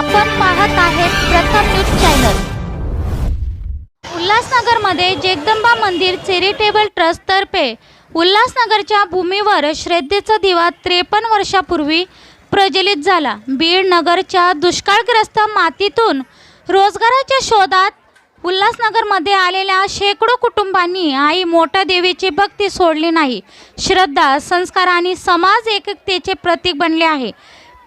आपण पाहत आहेत प्रथम न्यूज चॅनल. उल्हासनगरमध्ये जगदंबा मंदिर चॅरिटेबल ट्रस्ट तर्फे उल्हासनगरच्या भूमीवर श्रद्धेचा दिवा त्रेपन्न वर्षापूर्वी प्रज्वलित झाला. बीड नगरच्या दुष्काळग्रस्त मातीतून रोजगाराच्या शोधात उल्हासनगरमध्ये आलेल्या शेकडो कुटुंबांनी आई मोठ्या देवीची भक्ती सोडली नाही. श्रद्धा संस्कार आणि समाज एकतेचे प्रतीक बनले आहे.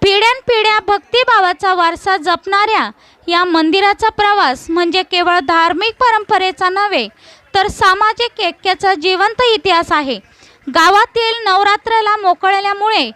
पिढ्यानपिढ्या भक्तिभावाचा वारसा जपणाऱ्या या मंदिराचा प्रवास म्हणजे केवळ धार्मिक परंपरेचा नव्हे तर सामाजिक ऐक्याचा जिवंत इतिहास आहे. गावातील नवरात्राला मोकळल्यामुळे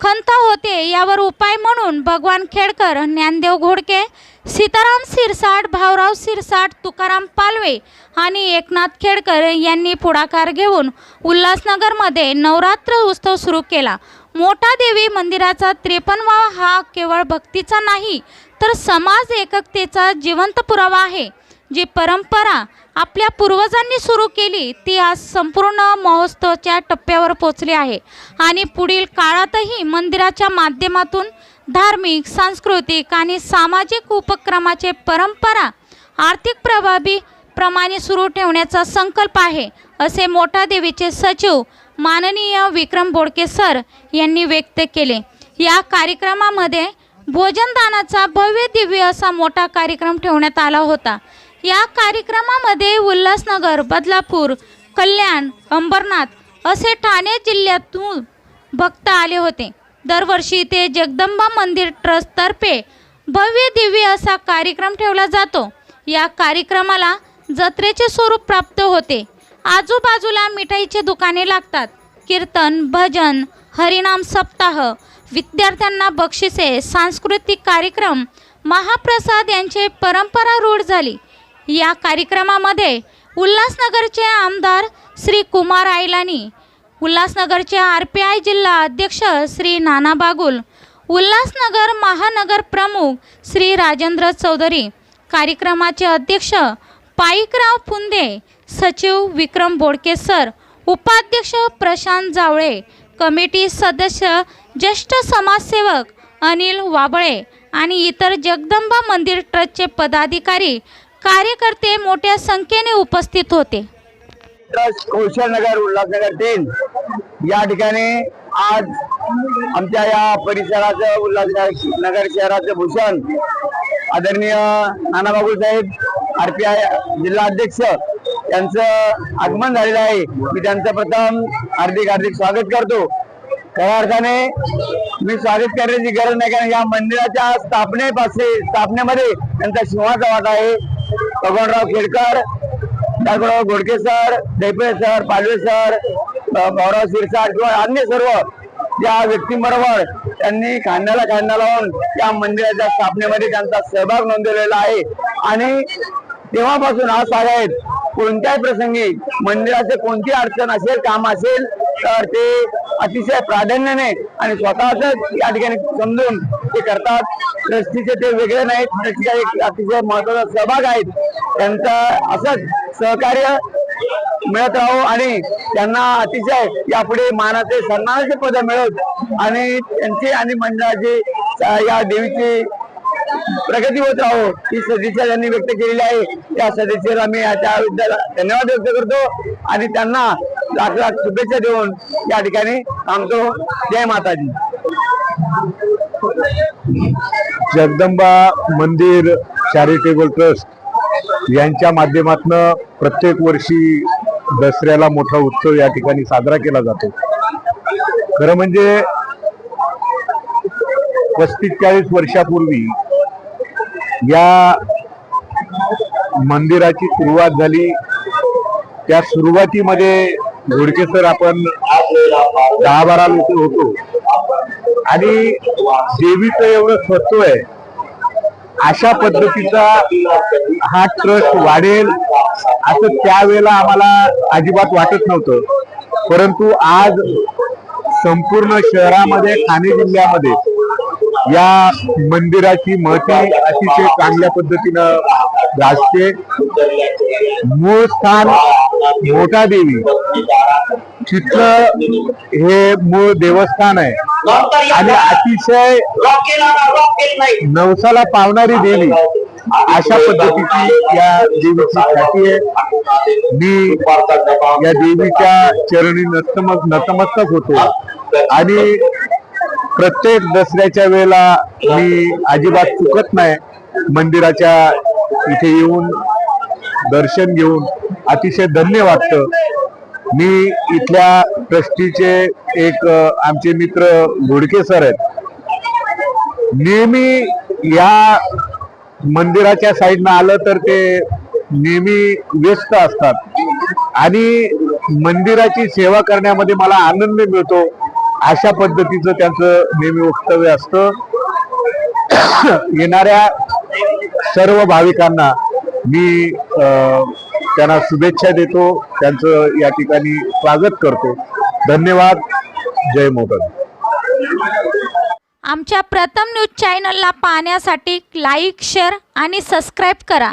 खंत होते यावर उपाय म्हणून भगवान खेडकर ज्ञानदेव घोडके सीताराम सिरसाट भाऊराव सिरसाट तुकाराम पालवे आणि एकनाथ खेडकर यांनी पुढाकार घेऊन उल्हासनगरमध्ये नवरात्र उत्सव सुरू केला. मोठा देवी मंदिराचा त्रेपन्नवा हा केवळ भक्तीचा नाही तर समाज एककतेचा जिवंत पुरावा आहे. जी परंपरा आपल्या पूर्वजांनी सुरू केली ती आज संपूर्ण महोत्सवाच्या टप्प्यावर पोचली आहे. आणि पुढील काळातही मंदिराच्या माध्यमातून धार्मिक सांस्कृतिक आणि सामाजिक उपक्रमाचे परंपरा आर्थिक प्रभावी प्रमाणे सुरू ठेवण्याचा संकल्प आहे असे मोठा देवीचे सचिव माननीय विक्रम बोडके सर यांनी व्यक्त केले. या कार्यक्रमामध्ये भोजनदानाचा भव्य दिव्य असा मोठा कार्यक्रम ठेवण्यात आला होता. या कार्यक्रमामध्ये उल्हासनगर बदलापूर कल्याण अंबरनाथ असे ठाणे जिल्ह्यातून भक्त आले होते. दरवर्षी ते जगदंबा मंदिर ट्रस्टतर्फे भव्य दिव्य असा कार्यक्रम ठेवला जातो. या कार्यक्रमाला जत्रेचे स्वरूप प्राप्त होते. आजूबाजूला मिठाईचे दुकाने लागतात. कीर्तन भजन हरिनाम सप्ताह विद्यार्थ्यांना बक्षिसे सांस्कृतिक कार्यक्रम महाप्रसाद यांचे परंपरा रूढ झाली. या कार्यक्रमामध्ये उल्हासनगरचे आमदार श्री कुमार आयलानी उल्हासनगरचे आर पी आय जिल्हा अध्यक्ष श्री नाना बागुल उल्हासनगर महानगर प्रमुख श्री राजेंद्र चौधरी कार्यक्रमाचे अध्यक्ष पाईकराव फुंदे सचिव विक्रम बोडके सर उपाध्यक्ष प्रशांत जावळे कमिटी सदस्य ज्येष्ठ समाजसेवक अनिल वाबळे आणि इतर जगदंबा मंदिर ट्रस्टचे पदाधिकारी कार्यकर्ते मोठ्या संख्येने उपस्थित होते. कौशलनगर उल्हासनगर तीन. या ठिकाणी आज आमच्या या परिसराचं उल्हासनगर नगर शहराचं भूषण आदरणीय नानाबाबू साहेब आर पी आय जिल्हा अध्यक्ष यांचं आगमन झालेलं आहे. मी त्यांचं प्रथम हार्दिक हार्दिक स्वागत करतो. खऱ्या अर्थाने मी स्वागत करण्याची गरज नाही कारण या मंदिराच्या स्थापनेपासून स्थापनेमध्ये त्यांचा सिंहाचा वाटा आहे. भगवानराव खेडकर त्याकडं Ghodke sir Daipe sir Palve sir Bhaurao Sirsat किंवा अन्य सर्व या व्यक्तींबरोबर त्यांनी खांद्याला खांदा लावून त्या मंदिराच्या स्थापनेमध्ये त्यांचा सहभाग नोंदवलेला आहे. आणि तेव्हापासून आज आहेत कोणत्याही प्रसंगी मंदिराचे कोणती अडचण असेल काम असेल तर ते अतिशय प्राधान्याने आणि स्वतःच या ठिकाणी समजून ते करतात. ट्रस्टीचे ते वेगळे नाहीत. ट्रस्टीचा एक अतिशय महत्त्वाचा सहभाग आहेत. त्यांचा असंच सहकार्य मिळत राहो आणि त्यांना अतिशय यापुढे मानाचे सन्मानाचे पद मिळत आणि त्यांची आणि मंडळाची या देवीची प्रगती होत राहो ही सदिच्छा त्यांनी व्यक्त केलेली आहे. त्या सदिच्छेला आम्ही त्याबद्दल धन्यवाद व्यक्त करतो आणि त्यांना लाख लाख शुभेच्छा देऊन या ठिकाणी थांबतो. जय माताजी. जगदंबा मंदिर चॅरिटेबल ट्रस्ट यांच्या माध्यमातनं प्रत्येक वर्षी दसऱ्याला मोठा उत्सव या ठिकाणी साजरा केला जातो. खरं म्हणजे पस्तीस चाळीस वर्षापूर्वी या मंदिराची सुरुवात झाली. त्या सुरुवातीमध्ये घोडकेसर आपण दहा बारा लोक होतो. आणि देवीचं एवढं स्वत्व आहे अशा पद्धतीचा हा ट्रस्ट वाढेल असं त्यावेळेला आम्हाला अजिबात वाटत नव्हतं. परंतु आज संपूर्ण शहरामध्ये ठाणे जिल्ह्यामध्ये या मंदिराची महती अतिशय चांगल्या पद्धतीनं गाजते. मूळ स्थान मोठा देवी. तिथलं हे मूळ देवस्थान आहे. आणि अतिशय नवसाला पावणारी देवी अशा पद्धतीची या देवीची ख्याती आहे. मी या देवीच्या चरणी नतमक नतमस्तक होतो. आणि प्रत्येक दसऱ्याच्या वेळेला मी अजिबात चुकत नाही. मंदिराच्या इथे येऊन दर्शन घेऊन अतिशय धन्य वाटतं. मी इथल्या ट्रस्टीचे एक आमचे मित्र घोडके सर आहेत. नेहमी या मंदिराच्या साईडनं आलं तर ते नेहमी व्यस्त असतात. आणि मंदिराची सेवा करण्यामध्ये मला आनंद मिळतो अशा पद्धतीचं त्यांचं नेहमी वक्तव्य असतं. येणाऱ्या सर्व भाविकांना मी त्यांना शुभेच्छा देतो. त्यांचं या ठिकाणी स्वागत करतो. धन्यवाद. जय मोगल आमच्या प्रथम न्यूज चॅनलला पाहण्यासाठी लाईक शेअर आणि सबस्क्राईब करा.